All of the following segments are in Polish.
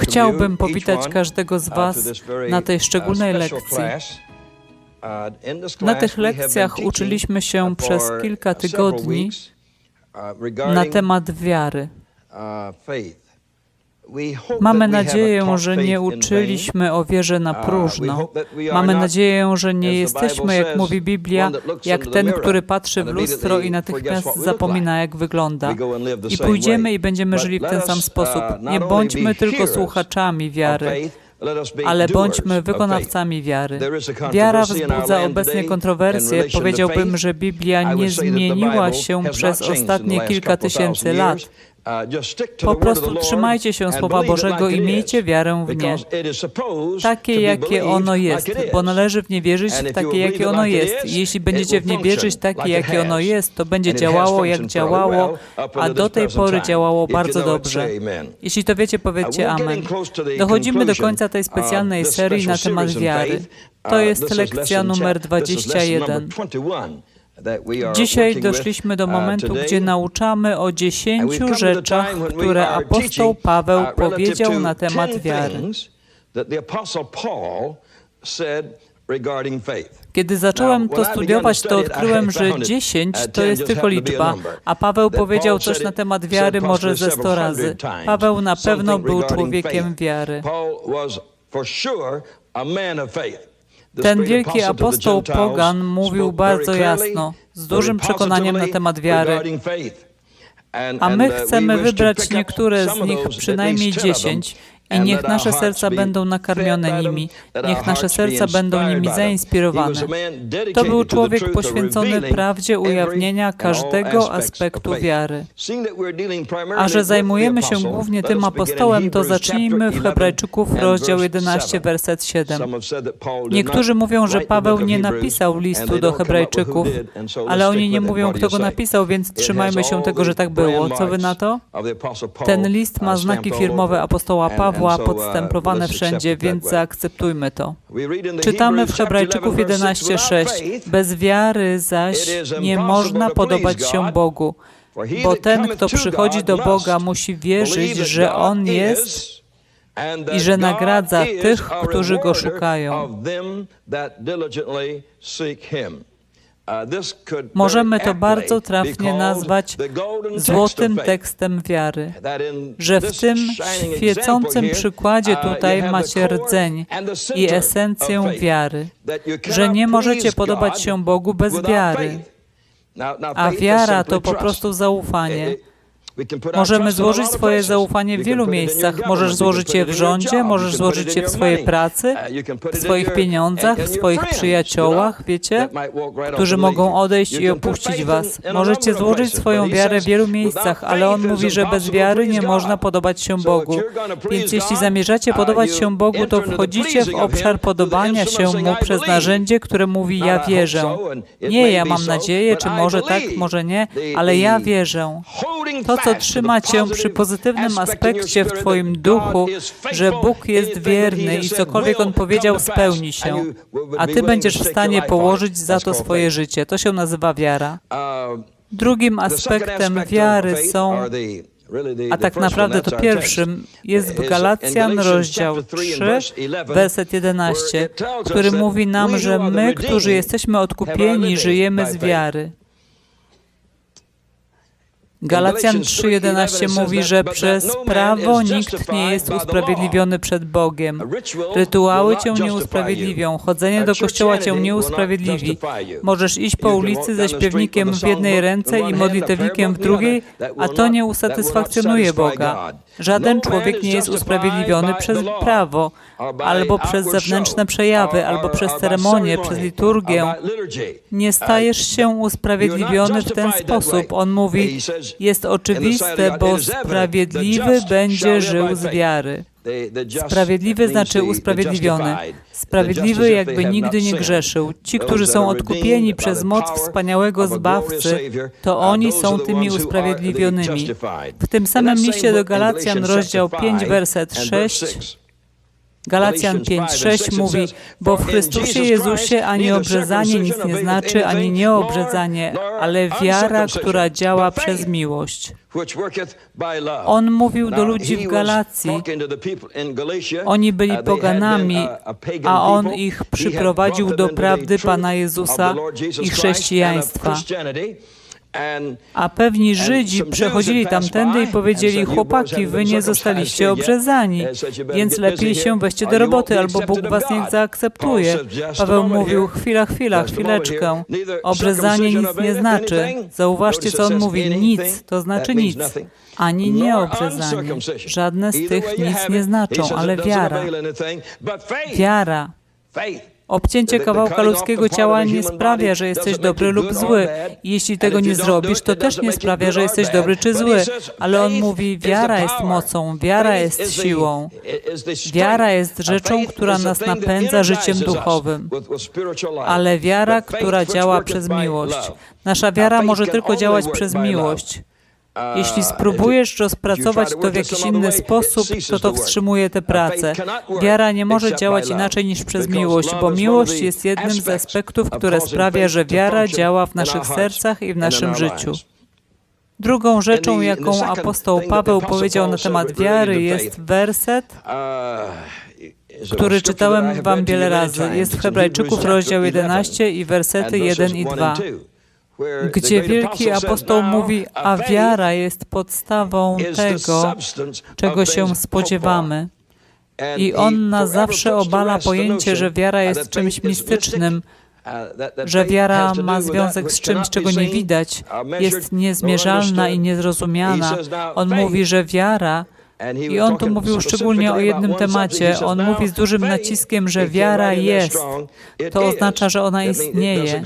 Chciałbym powitać każdego z Was na tej szczególnej lekcji. Na tych lekcjach uczyliśmy się przez kilka tygodni na temat wiary. Mamy nadzieję, że nie uczyliśmy o wierze na próżno. Mamy nadzieję, że nie jesteśmy, jak mówi Biblia, jak ten, który patrzy w lustro i natychmiast zapomina, jak wygląda. I pójdziemy i będziemy żyli w ten sam sposób. Nie bądźmy tylko słuchaczami wiary, ale bądźmy wykonawcami wiary. Wiara wzbudza obecnie kontrowersje. Powiedziałbym, że Biblia nie zmieniła się przez ostatnie kilka tysięcy lat. Po prostu trzymajcie się Słowa Bożego i miejcie wiarę w nie, takie jakie ono jest, bo należy w nie wierzyć takie jakie ono jest. Jeśli będziecie w nie wierzyć takie jakie ono jest, to będzie działało jak działało, a do tej pory działało bardzo dobrze. Jeśli to wiecie, powiedzcie Amen. Dochodzimy do końca tej specjalnej serii na temat wiary. To jest lekcja numer 21. Dzisiaj doszliśmy do momentu, gdzie nauczamy o dziesięciu rzeczach, które apostoł Paweł powiedział na temat wiary. Kiedy zacząłem to studiować, to odkryłem, że 10 to jest tylko liczba, a Paweł powiedział coś na temat wiary może ze 100 razy. Paweł na pewno był człowiekiem wiary. Ten wielki apostoł Pogan mówił bardzo jasno, z dużym przekonaniem na temat wiary. A my chcemy wybrać niektóre z nich, przynajmniej dziesięć, i niech nasze serca będą nakarmione nimi, niech nasze serca będą nimi zainspirowane. To był człowiek poświęcony prawdzie ujawnienia każdego aspektu wiary. A że zajmujemy się głównie tym apostołem, to zacznijmy w Hebrajczyków rozdział 11, werset 7. Niektórzy mówią, że Paweł nie napisał listu do Hebrajczyków, ale oni nie mówią, kto go napisał, więc trzymajmy się tego, że tak było. Co wy na to? Ten list ma znaki firmowe apostoła Pawła, Pawła podstemplowane wszędzie, więc zaakceptujmy to. Czytamy w Hebrajczyków 11:6. Bez wiary zaś nie można podobać się Bogu, bo ten, kto przychodzi do Boga, musi wierzyć, że On jest i że nagradza tych, którzy Go szukają. Możemy to bardzo trafnie nazwać złotym tekstem wiary, że w tym świecącym przykładzie tutaj macie rdzeń i esencję wiary, że nie możecie podobać się Bogu bez wiary. A wiara to po prostu zaufanie. Możemy złożyć swoje zaufanie w wielu miejscach. Możesz złożyć je w rządzie, możesz złożyć je w swojej pracy, w swoich pieniądzach, w swoich przyjaciołach, wiecie, którzy mogą odejść i opuścić was. Możecie złożyć swoją wiarę w wielu miejscach, ale on mówi, że bez wiary nie można podobać się Bogu. Więc jeśli zamierzacie podobać się Bogu, to wchodzicie w obszar podobania się Mu przez narzędzie, które mówi ja wierzę. Nie ja mam nadzieję, czy może tak, może nie, ale ja wierzę. To, co trzyma cię przy pozytywnym aspekcie w Twoim duchu, że Bóg jest wierny i cokolwiek On powiedział, spełni się, a Ty będziesz w stanie położyć za to swoje życie. To się nazywa wiara. Drugim aspektem wiary są a tak naprawdę to pierwszym jest w Galacjan rozdział 3, werset 11, który mówi nam, że my, którzy jesteśmy odkupieni, żyjemy z wiary. Galacjan 3:11 mówi, że przez prawo nikt nie jest usprawiedliwiony przed Bogiem. Rytuały cię nie usprawiedliwią, chodzenie do kościoła cię nie usprawiedliwi. Możesz iść po ulicy ze śpiewnikiem w jednej ręce i modlitewnikiem w drugiej, a to nie usatysfakcjonuje Boga. Żaden człowiek nie jest usprawiedliwiony przez prawo, albo przez zewnętrzne przejawy, albo przez ceremonię, przez liturgię. Nie stajesz się usprawiedliwiony w ten sposób. On mówi, jest oczywiste, bo sprawiedliwy będzie żył z wiary. Sprawiedliwy znaczy usprawiedliwiony. Sprawiedliwy jakby nigdy nie grzeszył. Ci, którzy są odkupieni przez moc wspaniałego Zbawcy, to oni są tymi usprawiedliwionymi. W tym samym liście do Galacjan, rozdział 5, werset 6, Galacjan 5:6 mówi, bo w Chrystusie Jezusie ani obrzezanie nic nie znaczy, ani nieobrzezanie, ale wiara, która działa przez miłość. On mówił do ludzi w Galacji. Oni byli poganami, a On ich przyprowadził do prawdy Pana Jezusa i chrześcijaństwa. A pewni Żydzi przechodzili tamtędy i powiedzieli, chłopaki, wy nie zostaliście obrzezani, więc lepiej się weźcie do roboty, albo Bóg was nie zaakceptuje. Paweł mówił, chwila, chwila, chwileczkę. Obrzezanie nic nie znaczy. Zauważcie, co on mówi, nic, to znaczy nic. Ani nie obrzezanie. Żadne z tych nic nie znaczą, ale wiara. Wiara. Obcięcie kawałka ludzkiego ciała nie sprawia, że jesteś dobry lub zły. Jeśli tego nie zrobisz, to też nie sprawia, że jesteś dobry czy zły. Ale on mówi, wiara jest mocą, wiara jest siłą. Wiara jest rzeczą, która nas napędza życiem duchowym. Ale wiara, która działa przez miłość. Nasza wiara może tylko działać przez miłość. Jeśli spróbujesz rozpracować to w jakiś inny sposób, to to wstrzymuje tę pracę. Wiara nie może działać inaczej niż przez miłość, bo miłość jest jednym z aspektów, które sprawia, że wiara działa w naszych sercach i w naszym życiu. Drugą rzeczą, jaką apostoł Paweł powiedział na temat wiary, jest werset, który czytałem Wam wiele razy. Jest w Hebrajczyków rozdział 11 i wersety 1 i 2 gdzie wielki apostoł mówi, a wiara jest podstawą tego, czego się spodziewamy. I on na zawsze obala pojęcie, że wiara jest czymś mistycznym, że wiara ma związek z czymś, czego nie widać, jest niezmierzalna i niezrozumiana. On mówi, że wiara i on tu mówił szczególnie o jednym temacie. On mówi z dużym naciskiem, że wiara jest. To oznacza, że ona istnieje.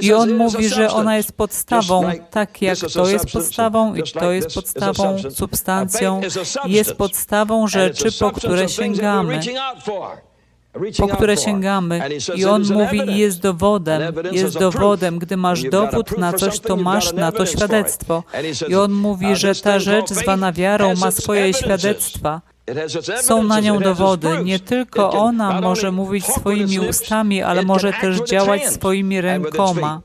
I on mówi, że ona jest podstawą, tak jak to jest podstawą i to jest podstawą, substancją, jest podstawą rzeczy, po które sięgamy. po które sięgamy. I on mówi, jest dowodem, jest dowodem. Gdy masz dowód na coś, to masz na to świadectwo. I on mówi, że ta rzecz zwana wiarą ma swoje świadectwa. Są na nią dowody. Nie tylko ona może mówić swoimi ustami, ale może też działać swoimi rękoma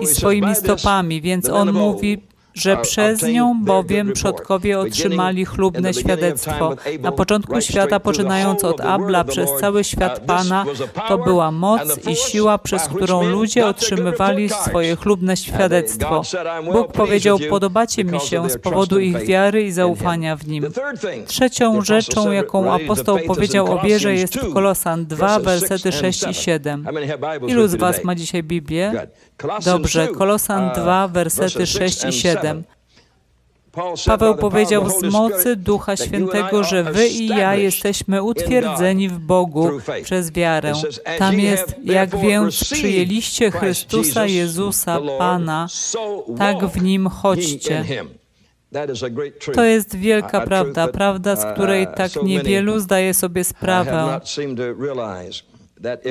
i swoimi stopami. Więc on mówi, że przez nią bowiem przodkowie otrzymali chlubne świadectwo. Na początku świata, poczynając od Abla, przez cały świat Pana, to była moc i siła, przez którą ludzie otrzymywali swoje chlubne świadectwo. Bóg powiedział, podobacie mi się z powodu ich wiary i zaufania w Nim. Trzecią rzeczą, jaką apostoł powiedział o wierze jest w Kolosan 2, versety 6 i 7. Ilu z Was ma dzisiaj Biblię? Dobrze, Kolosan 2, versety 6 i 7. Paweł powiedział z mocy Ducha Świętego, że wy i ja jesteśmy utwierdzeni w Bogu przez wiarę. Tam jest, jak więc przyjęliście Chrystusa Jezusa, Pana, tak w Nim chodźcie. To jest wielka prawda, prawda, z której tak niewielu zdaje sobie sprawę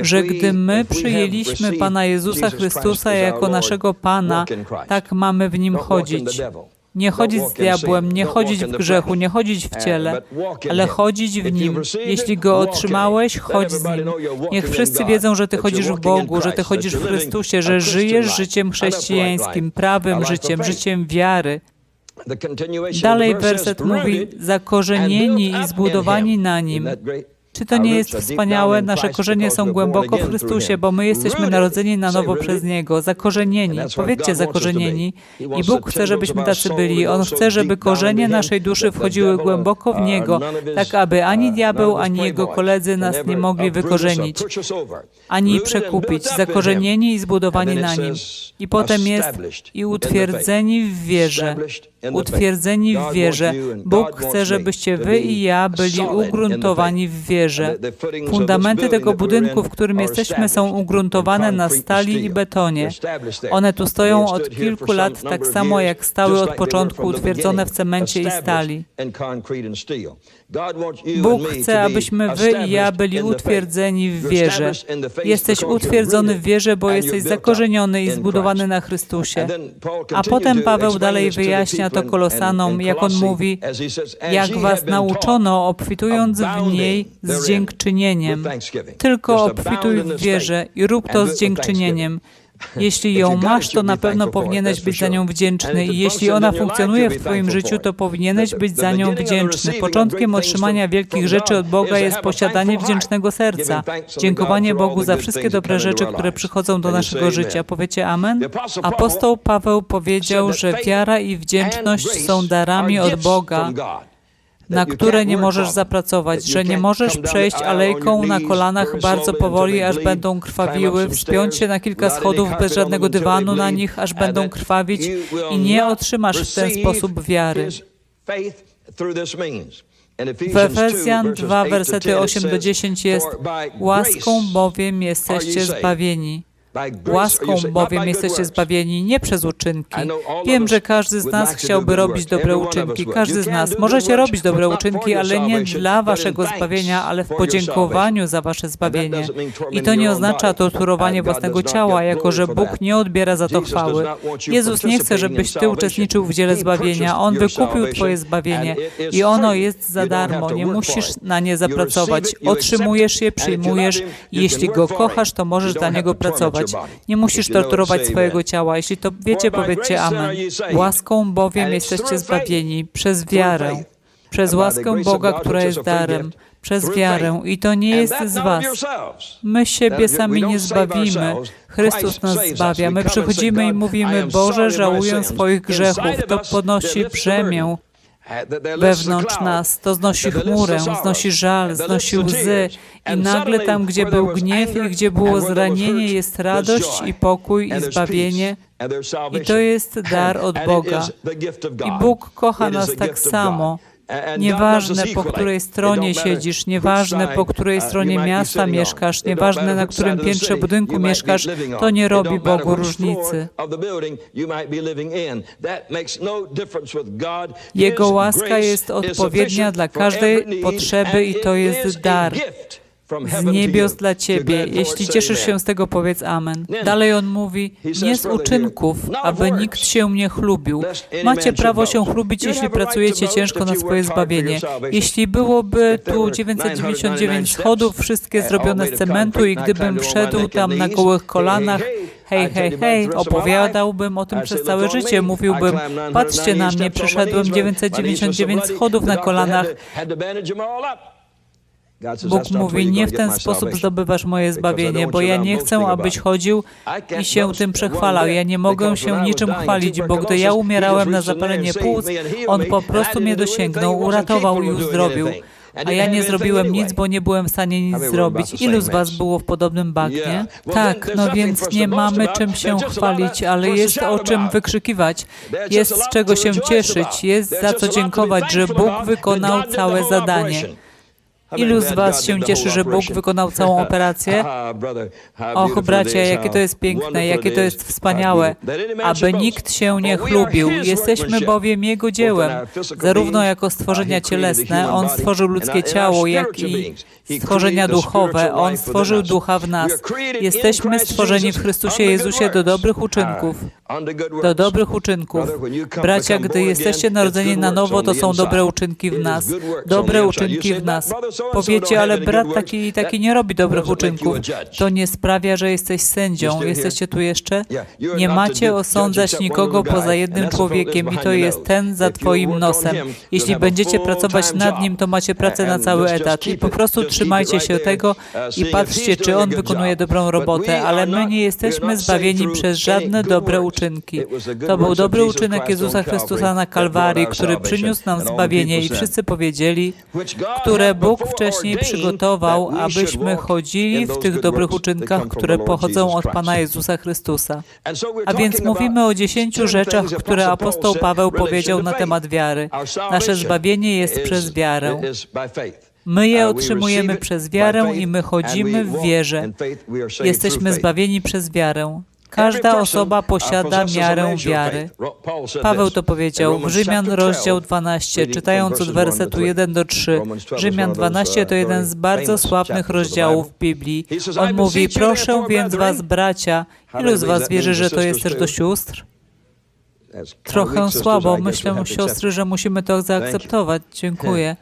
że gdy my przyjęliśmy Pana Jezusa Chrystusa jako naszego Pana, tak mamy w Nim chodzić. Nie chodzić z diabłem, nie chodzić w grzechu, nie chodzić w ciele, ale chodzić w Nim. Jeśli Go otrzymałeś, chodź z Nim. Niech wszyscy wiedzą, że Ty chodzisz w Bogu, że Ty chodzisz w Chrystusie, że żyjesz życiem chrześcijańskim, prawym życiem, życiem wiary. Dalej werset mówi, zakorzenieni i zbudowani na Nim, czy to nie jest wspaniałe? Nasze korzenie są głęboko w Chrystusie, bo my jesteśmy narodzeni na nowo przez Niego, zakorzenieni. Powiedzcie zakorzenieni. I Bóg chce, żebyśmy tacy byli. On chce, żeby korzenie naszej duszy wchodziły głęboko w Niego, tak aby ani diabeł, ani jego koledzy nas nie mogli wykorzenić, ani przekupić. Zakorzenieni i zbudowani na Nim. I potem jest i utwierdzeni w wierze. Utwierdzeni w wierze. Bóg chce, żebyście wy i ja byli ugruntowani w wierze. Fundamenty tego budynku, w którym jesteśmy, są ugruntowane na stali i betonie. One tu stoją od kilku lat, tak samo jak stały od początku utwierdzone w cemencie i stali. Bóg chce, abyśmy wy i ja byli utwierdzeni w wierze. Jesteś utwierdzony w wierze, bo jesteś zakorzeniony i zbudowany na Chrystusie. A potem Paweł dalej wyjaśnia to Kolosanom, jak on mówi, jak was nauczono, obfitując w niej z dziękczynieniem. Tylko obfituj w wierze i rób to z dziękczynieniem. Jeśli ją masz, to na pewno powinieneś być za nią wdzięczny i jeśli ona funkcjonuje w Twoim życiu, to powinieneś być za nią wdzięczny. Początkiem otrzymania wielkich rzeczy od Boga jest posiadanie wdzięcznego serca. Dziękowanie Bogu za wszystkie dobre rzeczy, które przychodzą do naszego życia. Powiecie amen? Apostoł Paweł powiedział, że wiara i wdzięczność są darami od Boga na które nie możesz zapracować, że nie możesz przejść alejką na kolanach bardzo powoli, aż będą krwawiły, wspiąć się na kilka schodów bez żadnego dywanu na nich, aż będą krwawić i nie otrzymasz w ten sposób wiary. W Efezjan 2, versety 8 do 10 jest łaską bowiem jesteście zbawieni. Łaską bowiem jesteście zbawieni nie przez uczynki. Wiem, że każdy z nas chciałby robić dobre uczynki. Każdy z nas. Możecie robić dobre uczynki, ale nie dla waszego zbawienia, ale w podziękowaniu za wasze zbawienie. I to nie oznacza torturowanie własnego ciała, jako że Bóg nie odbiera za to chwały. Jezus nie chce, żebyś ty uczestniczył w dziele zbawienia. On wykupił twoje zbawienie i ono jest za darmo. Nie musisz na nie zapracować. Otrzymujesz je, przyjmujesz i jeśli go kochasz, to możesz dla niego pracować. Nie musisz torturować swojego ciała. Jeśli to wiecie, powiedzcie Amen. Łaską bowiem jesteście zbawieni przez wiarę. Przez łaskę Boga, która jest darem. Przez wiarę. I to nie jest z was. My siebie sami nie zbawimy. Chrystus nas zbawia. My przychodzimy i mówimy, Boże, żałuję swoich grzechów. To podnosi brzemię wewnątrz nas. To znosi chmurę, znosi żal, znosi łzy. I nagle tam, gdzie był gniew i gdzie było zranienie, jest radość i pokój i zbawienie. I to jest dar od Boga. I Bóg kocha nas tak samo. Nieważne po której stronie siedzisz, nieważne po której stronie miasta mieszkasz, nieważne na którym piętrze budynku mieszkasz, to nie robi Bogu różnicy. Jego łaska jest odpowiednia dla każdej potrzeby i to jest dar z niebios dla Ciebie. Jeśli cieszysz się z tego, powiedz Amen. Dalej on mówi, nie z uczynków, aby nikt się nie chlubił. Macie prawo się chlubić, jeśli pracujecie ciężko na swoje zbawienie. Jeśli byłoby tu 999 schodów, wszystkie zrobione z cementu i gdybym wszedł tam na gołych kolanach, hej, hej, hej, opowiadałbym o tym przez całe życie. Mówiłbym, patrzcie na mnie, przeszedłem 999 schodów na kolanach. Bóg mówi, nie w ten sposób zdobywasz moje zbawienie, bo ja nie chcę, abyś chodził i się tym przechwalał. Ja nie mogę się niczym chwalić, bo gdy ja umierałem na zapalenie płuc, On po prostu mnie dosięgnął, uratował i uzdrowił. A ja nie zrobiłem nic, bo nie byłem w stanie nic zrobić. Ilu z Was było w podobnym bagnie? Tak, no więc nie mamy czym się chwalić, ale jest o czym wykrzykiwać. Jest z czego się cieszyć, jest za co dziękować, że Bóg wykonał całe zadanie. Ilu z Was się cieszy, że Bóg wykonał całą operację? Och, bracia, jakie to jest piękne, jakie to jest wspaniałe, aby nikt się nie chlubił. Jesteśmy bowiem Jego dziełem, zarówno jako stworzenia cielesne, On stworzył ludzkie ciało, jak i stworzenia duchowe. On stworzył ducha w nas. Jesteśmy stworzeni w Chrystusie Jezusie do dobrych uczynków. Do dobrych uczynków. Bracia, gdy jesteście narodzeni na nowo, to są dobre uczynki w nas. Dobre uczynki w nas. Powiecie, ale brat taki taki nie robi dobrych uczynków. To nie sprawia, że jesteś sędzią. Jesteście tu jeszcze? Nie macie osądzać nikogo poza jednym człowiekiem i to jest ten za twoim nosem. Jeśli będziecie pracować nad nim, to macie pracę na cały etat i po prostu trzymajcie się tego i patrzcie, czy on wykonuje dobrą robotę, ale my nie jesteśmy zbawieni przez żadne dobre uczynki. To był dobry uczynek Jezusa Chrystusa na Kalwarii, który przyniósł nam zbawienie i wszyscy powiedzieli, które Bóg wcześniej przygotował, abyśmy chodzili w tych dobrych uczynkach, które pochodzą od Pana Jezusa Chrystusa. A więc mówimy o dziesięciu rzeczach, które apostoł Paweł powiedział na temat wiary. Nasze zbawienie jest przez wiarę. My je otrzymujemy przez wiarę i my chodzimy w wierze. Jesteśmy zbawieni przez wiarę. Każda osoba posiada miarę wiary. Paweł to powiedział w Rzymian rozdział 12, czytając od wersetu 1 do 3. Rzymian 12 to jeden z bardzo sławnych rozdziałów Biblii. On mówi, proszę więc was, bracia, ilu z was wierzy, że to jest też do sióstr? Trochę słabo. Myślę, siostry, że musimy to zaakceptować. Dziękuję.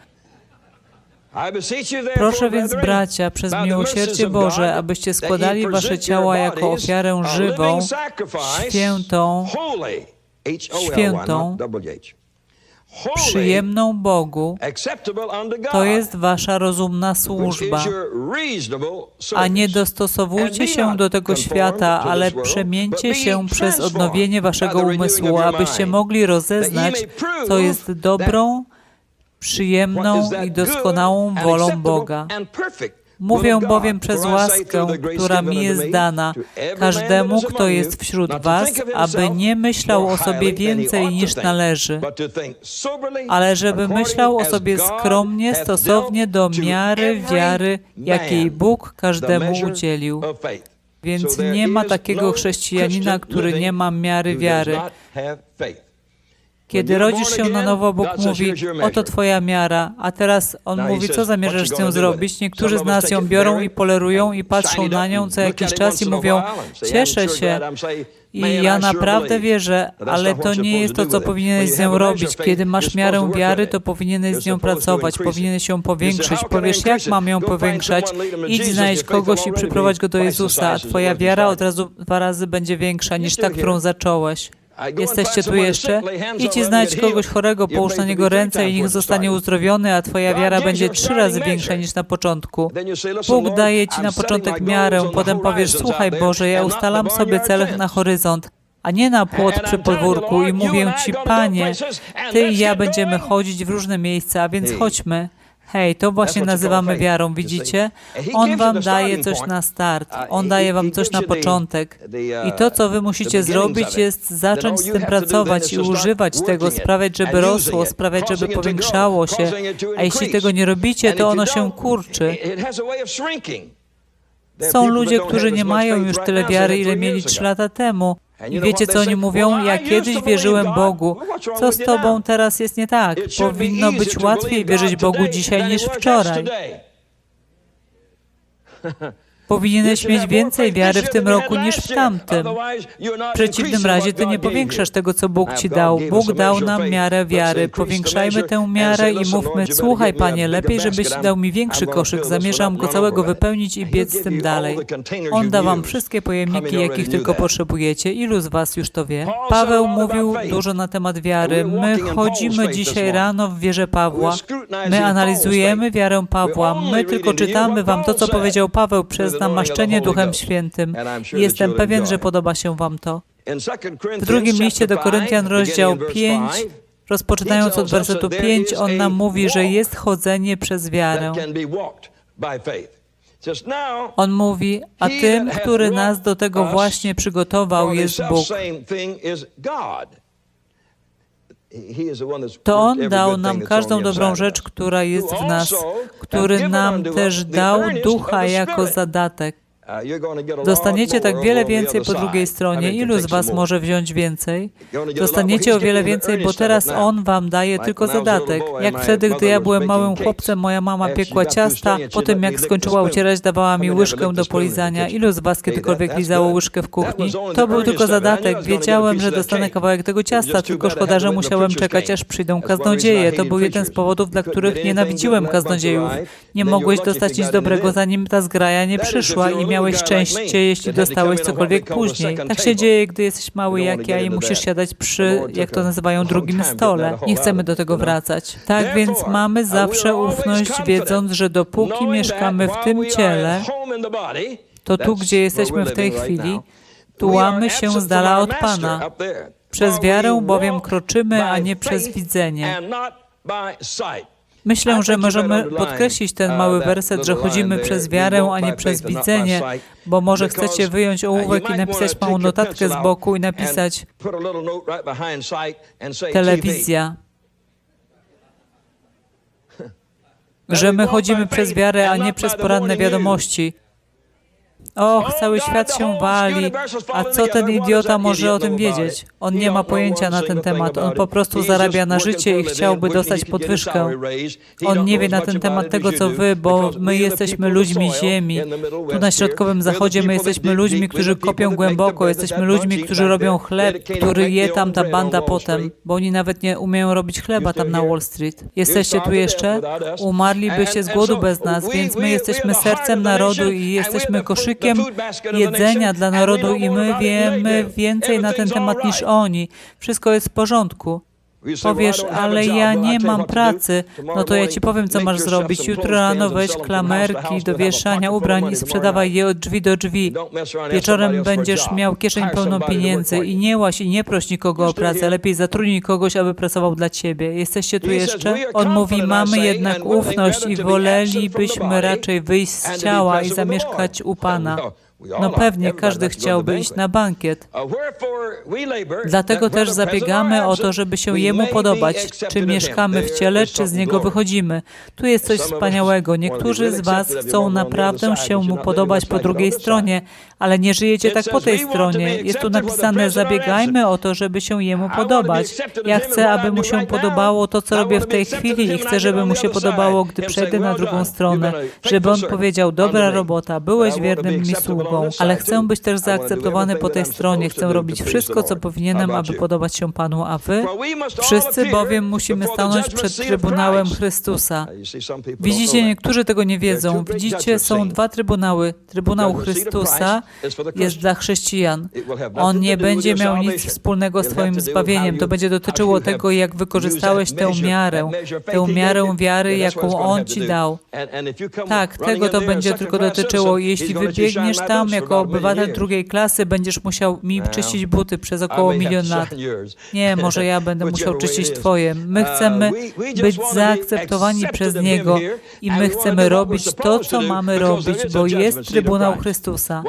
Proszę więc, bracia, przez miłosierdzie Boże, abyście składali wasze ciała jako ofiarę żywą, świętą, świętą, przyjemną Bogu, to jest wasza rozumna służba. A nie dostosowujcie się do tego świata, ale przemieńcie się przez odnowienie waszego umysłu, abyście mogli rozeznać, co jest dobrą, przyjemną i doskonałą wolą Boga. Mówię bowiem przez łaskę, która mi jest dana, każdemu, kto jest wśród Was, aby nie myślał o sobie więcej niż należy, ale żeby myślał o sobie skromnie, stosownie do miary wiary, jakiej Bóg każdemu udzielił. Więc nie ma takiego chrześcijanina, który nie ma miary wiary. Kiedy rodzisz się na nowo, Bóg mówi, oto Twoja miara, a teraz On mówi, co zamierzasz z nią zrobić? Niektórzy z nas ją biorą i polerują i patrzą na nią co jakiś czas i mówią, cieszę się. I ja naprawdę wierzę, ale to nie jest to, co powinieneś z nią robić. Kiedy masz miarę wiary, to powinieneś z nią pracować, powinieneś ją powiększyć. Powiesz, jak mam ją powiększać? Idź znaleźć kogoś i przyprowadź go do Jezusa, a twoja wiara od razu dwa razy będzie większa niż ta, którą zacząłeś. Jesteście tu jeszcze? Idź i znajdź kogoś chorego, połóż na niego ręce i niech zostanie uzdrowiony, a twoja wiara będzie trzy razy większa niż na początku. Bóg daje ci na początek miarę, potem powiesz, słuchaj Boże, ja ustalam sobie cel na horyzont, a nie na płot przy podwórku i mówię Ci, Panie, Ty i ja będziemy chodzić w różne miejsca, a więc chodźmy. Hej, to właśnie nazywamy wiarą, widzicie? On wam daje coś na start, on daje wam coś na początek. I to, co wy musicie zrobić, jest zacząć z tym pracować i używać tego, sprawiać, żeby rosło, sprawiać, żeby powiększało się. A jeśli tego nie robicie, to ono się kurczy. Są ludzie, którzy nie mają już tyle wiary, ile mieli trzy lata temu. I wiecie, co oni mówią? Ja kiedyś wierzyłem Bogu. Co z tobą teraz jest nie tak? Powinno być łatwiej wierzyć Bogu dzisiaj niż wczoraj. Powinieneś mieć więcej wiary w tym roku niż w tamtym. W przeciwnym razie ty nie powiększasz tego, co Bóg ci dał. Bóg dał nam miarę wiary. Powiększajmy tę miarę i mówmy, słuchaj Panie, lepiej, żebyś dał mi większy koszyk. Zamierzam go całego wypełnić i biec z tym dalej. On da wam wszystkie pojemniki, jakich tylko potrzebujecie. Ilu z was już to wie? Paweł mówił dużo na temat wiary. My chodzimy dzisiaj rano w wierze Pawła. My analizujemy wiarę Pawła. My tylko czytamy wam to, co powiedział Paweł przez namaszczenie Duchem Świętym. Jestem pewien, że podoba się Wam to. W drugim liście do Koryntian, rozdział 5, rozpoczynając od wersetu 5, on nam mówi, że jest chodzenie przez wiarę. On mówi, a tym, który nas do tego właśnie przygotował, jest Bóg. To On dał nam każdą dobrą rzecz, która jest w nas, który nam też dał ducha jako zadatek. Dostaniecie tak wiele więcej po drugiej stronie. Ilu z Was może wziąć więcej? Dostaniecie o wiele więcej, bo teraz On Wam daje tylko zadatek. Jak wtedy, gdy ja byłem małym chłopcem, moja mama piekła ciasta, po tym jak skończyła ucierać, dawała mi łyżkę do polizania. Ilu z Was kiedykolwiek lizało łyżkę w kuchni? To był tylko zadatek. Wiedziałem, że dostanę kawałek tego ciasta, tylko szkoda, że musiałem czekać, aż przyjdą kaznodzieje. To był jeden z powodów, dla których nienawidziłem kaznodziejów. Nie mogłeś dostać nic dobrego, zanim ta zgraja nie przyszła i miał miałeś szczęście, jeśli dostałeś cokolwiek później. Tak się dzieje, gdy jesteś mały jak ja i musisz siadać przy, jak to nazywają, drugim stole. Nie chcemy do tego wracać. Tak więc mamy zawsze ufność, wiedząc, że dopóki mieszkamy w tym ciele, to tu, gdzie jesteśmy w tej chwili, tułamy się z dala od Pana. Przez wiarę bowiem kroczymy, a nie przez widzenie. Myślę, że możemy podkreślić ten mały werset, że chodzimy przez wiarę, a nie przez widzenie, bo może chcecie wyjąć ołówek i napisać małą notatkę z boku i napisać telewizja. Że my chodzimy przez wiarę, a nie przez poranne wiadomości. Och, cały świat się wali, a co ten idiota może o tym wiedzieć? On nie ma pojęcia na ten temat, on po prostu zarabia na życie i chciałby dostać podwyżkę. On nie wie na ten temat tego, co wy, bo my jesteśmy ludźmi ziemi. Tu na Środkowym Zachodzie my jesteśmy ludźmi, którzy kopią głęboko, jesteśmy ludźmi, którzy robią chleb, który je tam ta banda potem, bo oni nawet nie umieją robić chleba tam na Wall Street. Jesteście tu jeszcze? Umarlibyście z głodu bez nas, więc my jesteśmy sercem narodu i jesteśmy koszykiem jedzenia dla narodu i my wiemy więcej na ten temat niż oni. Wszystko jest w porządku. Powiesz, ale ja nie mam pracy. No to ja ci powiem, co masz zrobić. Jutro rano weź klamerki do wieszania ubrań i sprzedawaj je od drzwi do drzwi. Wieczorem będziesz miał kieszeń pełną pieniędzy i nie łaś i nie proś nikogo o pracę. Lepiej zatrudnij kogoś, aby pracował dla ciebie. Jesteście tu jeszcze? On mówi, mamy jednak ufność i wolelibyśmy raczej wyjść z ciała i zamieszkać u Pana. No pewnie każdy chciałby iść na bankiet. Dlatego też zabiegamy o to, żeby się Jemu podobać, czy mieszkamy w ciele, czy z Niego wychodzimy. Tu jest coś wspaniałego. Niektórzy z Was chcą naprawdę się Mu podobać po drugiej stronie, ale nie żyjecie tak po tej stronie. Jest tu napisane, zabiegajmy o to, żeby się Jemu podobać. Ja chcę, aby Mu się podobało to, co robię w tej chwili i chcę, żeby Mu się podobało, gdy przejdę na drugą stronę. Żeby On powiedział, dobra robota, byłeś wiernym mi sługą, ale chcę być też zaakceptowany po tej stronie. Chcę robić wszystko, co powinienem, aby podobać się Panu, a Wy? Wszyscy bowiem musimy stanąć przed Trybunałem Chrystusa. Widzicie, niektórzy tego nie wiedzą. Widzicie, są dwa trybunały. Trybunał Chrystusa jest dla chrześcijan. On nie będzie miał nic wspólnego z Twoim zbawieniem. To będzie dotyczyło tego, jak wykorzystałeś tę miarę, tę miarę wiary, jaką On Ci dał. Tak, tego to będzie tylko dotyczyło. Jeśli wybiegniesz tam jako obywatel drugiej klasy, będziesz musiał mi czyścić buty przez około milion lat. Nie, może ja będę musiał czyścić Twoje. My chcemy być zaakceptowani przez Niego i my chcemy robić to, co mamy robić, bo jest Trybunał Chrystusa.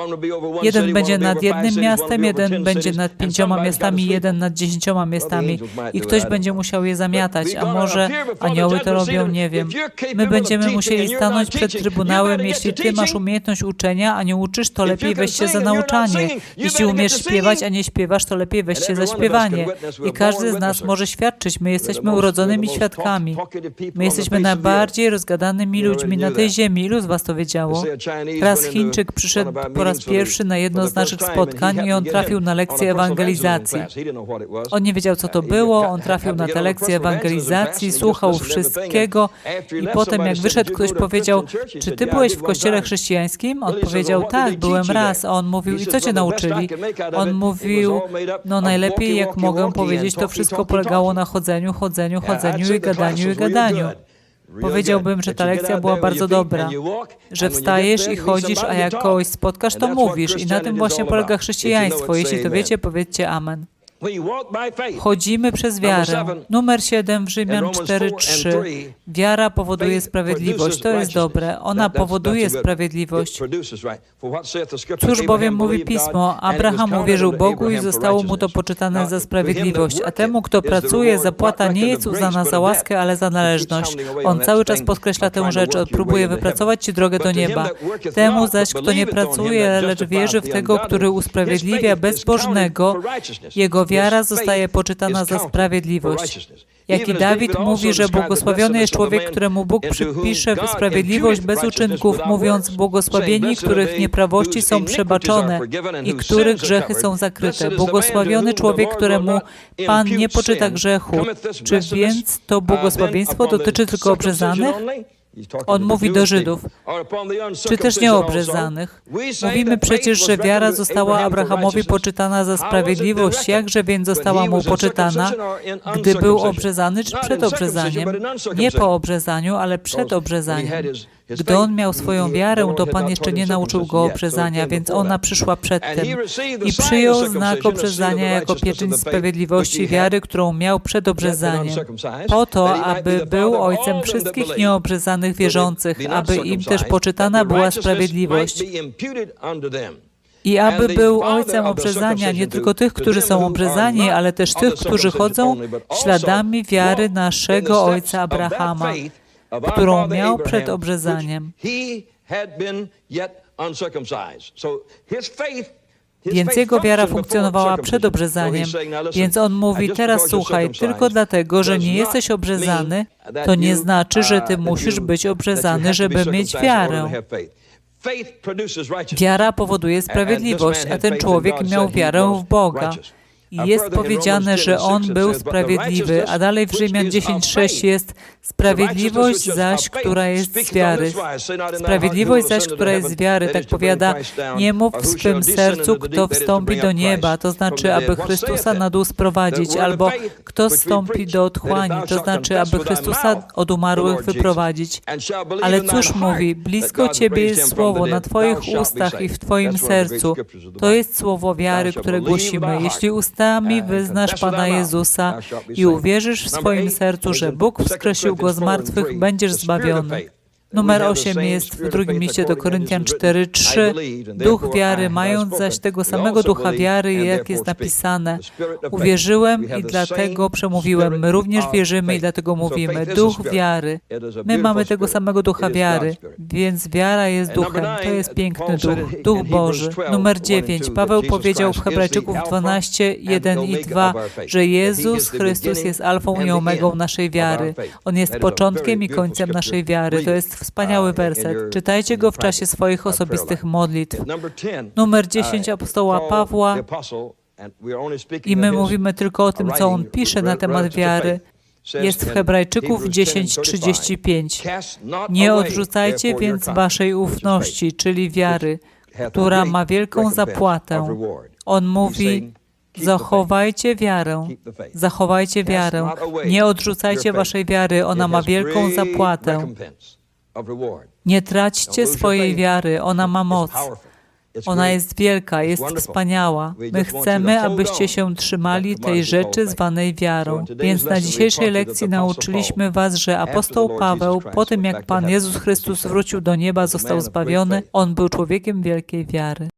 Jeden będzie nad jednym miastem, jeden będzie nad pięcioma miastami, jeden nad dziesięcioma miastami i ktoś będzie musiał je zamiatać, a może anioły to robią, nie wiem. My będziemy musieli stanąć przed Trybunałem, jeśli Ty masz umiejętność uczenia, a nie uczysz, to lepiej weź się za nauczanie. Jeśli umiesz śpiewać, a nie śpiewasz, to lepiej weź się za śpiewanie. I każdy z nas może świadczyć, my jesteśmy urodzonymi świadkami. My jesteśmy najbardziej rozgadanymi ludźmi na tej ziemi. Ilu z was to wiedziało? Raz Chińczyk przyszedł po raz pierwszy na jedno z naszych spotkań i on trafił na lekcję ewangelizacji. On nie wiedział, co to było, on trafił na tę lekcję ewangelizacji, słuchał wszystkiego i potem jak wyszedł, ktoś powiedział, czy ty byłeś w kościele chrześcijańskim? On powiedział, tak, byłem raz. A on mówił, i co cię nauczyli? On mówił, no najlepiej jak mogę powiedzieć, to wszystko polegało na chodzeniu, chodzeniu, chodzeniu i gadaniu i gadaniu. Powiedziałbym, że ta lekcja była bardzo dobra, że wstajesz i chodzisz, a jak kogoś spotkasz, to mówisz. I na tym właśnie polega chrześcijaństwo. Jeśli to wiecie, powiedzcie amen. Chodzimy przez wiarę. Numer 7 w Rzymian 4:3. Wiara powoduje sprawiedliwość. To jest dobre. Ona powoduje sprawiedliwość. Cóż bowiem mówi pismo? Abraham uwierzył Bogu i zostało mu to poczytane za sprawiedliwość, a temu, kto pracuje, zapłata nie jest uznana za łaskę, ale za należność. On cały czas podkreśla tę rzecz, próbuje wypracować ci drogę do nieba. Temu zaś, kto nie pracuje, lecz wierzy w tego, który usprawiedliwia bezbożnego, jego wiara zostaje poczytana za sprawiedliwość. Jak i Dawid mówi, że błogosławiony jest człowiek, któremu Bóg przypisze sprawiedliwość bez uczynków, mówiąc, błogosławieni, których nieprawości są przebaczone i których grzechy są zakryte. Błogosławiony człowiek, któremu Pan nie poczyta grzechu. Czy więc to błogosławieństwo dotyczy tylko obrzezanych? On mówi do Żydów, czy też nieobrzezanych. Mówimy przecież, że wiara została Abrahamowi poczytana za sprawiedliwość, jakże więc została mu poczytana, gdy był obrzezany czy przed obrzezaniem? Nie po obrzezaniu, ale przed obrzezaniem. Gdy on miał swoją wiarę, to Pan jeszcze nie nauczył go obrzezania, więc ona przyszła przed tym i przyjął znak obrzezania jako pieczęć sprawiedliwości wiary, którą miał przed obrzezaniem, po to, aby był ojcem wszystkich nieobrzezanych wierzących, aby im też poczytana była sprawiedliwość. I aby był ojcem obrzezania nie tylko tych, którzy są obrzezani, ale też tych, którzy chodzą śladami wiary naszego ojca Abrahama którą miał przed obrzezaniem. Więc jego wiara funkcjonowała przed obrzezaniem. Więc on mówi, teraz słuchaj, tylko dlatego, że nie jesteś obrzezany, to nie znaczy, że ty musisz być obrzezany, żeby mieć wiarę. Wiara powoduje sprawiedliwość, a ten człowiek miał wiarę w Boga. I jest powiedziane, że on był sprawiedliwy, a dalej w Rzymian 10:6 jest sprawiedliwość zaś, która jest z wiary. Sprawiedliwość zaś, która jest z wiary, tak powiada, nie mów w swym sercu, kto wstąpi do nieba, to znaczy, aby Chrystusa na dół sprowadzić, albo kto wstąpi do otchłani, to znaczy, aby Chrystusa od umarłych wyprowadzić. Ale cóż mówi, blisko Ciebie jest słowo na Twoich ustach i w Twoim sercu. To jest słowo wiary, które głosimy. Jeśli ustami wyznasz Pana Jezusa i uwierzysz w swoim sercu, że Bóg wskrzesił Go z martwych, będziesz zbawiony. Numer 8 jest w drugim liście do Koryntian 4:3. Duch wiary, mając zaś tego samego ducha wiary, jak jest napisane. Uwierzyłem i dlatego przemówiłem. My również wierzymy i dlatego mówimy. Duch wiary. My mamy tego samego ducha wiary, więc wiara jest duchem. To jest piękny duch, duch Boży. Numer 9. Paweł powiedział w Hebrajczyków 12, 1 i 2, że Jezus Chrystus jest alfą i omegą naszej wiary. On jest początkiem i końcem naszej wiary. To jest wspaniały werset. Czytajcie go w czasie swoich osobistych modlitw. Numer 10 apostoła Pawła i my mówimy tylko o tym, co on pisze na temat wiary. Jest w Hebrajczyków 10:35. Nie odrzucajcie więc waszej ufności, czyli wiary, która ma wielką zapłatę. On mówi, Zachowajcie wiarę, zachowajcie wiarę. Nie odrzucajcie waszej wiary, ona ma wielką zapłatę. Nie traćcie swojej wiary, ona ma moc. Ona jest wielka, jest wspaniała. My chcemy, abyście się trzymali tej rzeczy zwanej wiarą. Więc na dzisiejszej lekcji nauczyliśmy Was, że apostoł Paweł, po tym jak Pan Jezus Chrystus wrócił do nieba, został zbawiony, on był człowiekiem wielkiej wiary.